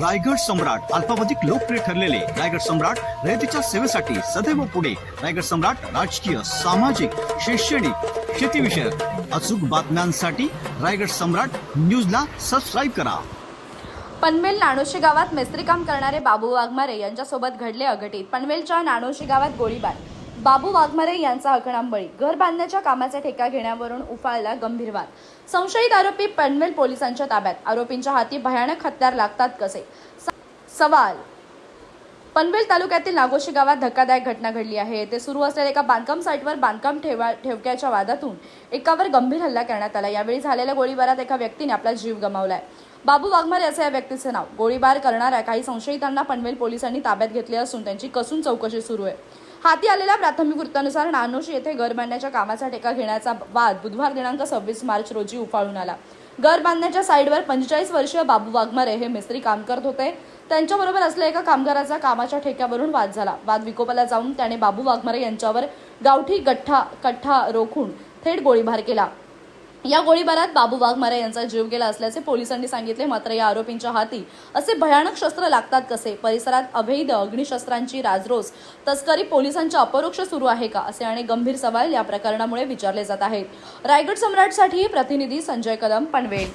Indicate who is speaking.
Speaker 1: रायगड सम्राट अल्पावधिक लोकप्रिय ठरलेले रायगड सम्राट रयतेच्या सेवेसाठी सदैव पुढे. रायगड सम्राट राजकीय सामाजिक शैक्षणिक शेतीविषयक अचूक बातम्यांसाठी रायगड सम्राट न्यूजला सबस्क्राईब करा.
Speaker 2: पनवेल नाणोशी गावात मेस्त्रीकाम करणारे बाबू वाघमारे यांच्यासोबत घडले अघटित पनवेलच्या नाणोशी गावात गोळीबार बाबू वाघमारे यांचा हकणांबळी घर बांधण्याच्या कामाचा ठेका घेण्यावरून उफाळला गंभीर वाद. संशयित आरोपी पनवेल पोलिसांच्या ताब्यात. आरोपींच्या हाती भयानक हत्यार लागतात कसे? सवाल. पनवेल तालुक्यातील नागोशी गावात धक्कादायक घटना घडली आहे. येथे सुरू असलेल्या एका बांधकाम साईटवर बांधकाम ठेवा ठेवक्याच्या वादातून एकावर गंभीर हल्ला करण्यात आला. यावेळी झालेल्या गोळीबारात एका व्यक्तीने आपला जीव गमावलाय. बाबू वाघमारे असं या व्यक्तीचे नाव. गोळीबार करणाऱ्या काही संशयितांना पनवेल पोलिसांनी ताब्यात घेतले असून त्यांची कसून चौकशी सुरू आहे. हाती आलेल्या प्राथमिक वृत्तानुसार नानोशी येथे घर बांधण्याच्या कामाचा टेका घेण्याचा वाद बुधवार दिनांक सव्वीस मार्च रोजी उफाळून आला. घर बांधण्याच्या साईडवर पंचेचाळीस वर्षीय बाबू वाघमारे हे मिस्त्री काम करत होते. त्यांच्याबरोबर असलेल्या एका कामगाराचा कामाच्या ठेक्यावरून वाद झाला. वाद विकोपाला जाऊन त्याने बाबू वाघमारे यांच्यावर गावठी गठ्ठा कठ्ठा रोखून थेट गोळीबार केला. या गोळीबारात बाबू वाघमारे यांचा जीव गेला असल्याचे पोलिसांनी सांगितले मात्र या आरोपींच्या हाती असे भयानक शस्त्र लागतात कसे? परिसरात अवैध अग्निशस्त्रांची राजरोस तस्करी पोलिसांच्या अपरोक्ष सुरू आहे का? असे अनेक गंभीर सवाल या प्रकरणामुळे विचारले जात आहेत. रायगड सम्राटसाठी प्रतिनिधी संजय कदम पनवेल.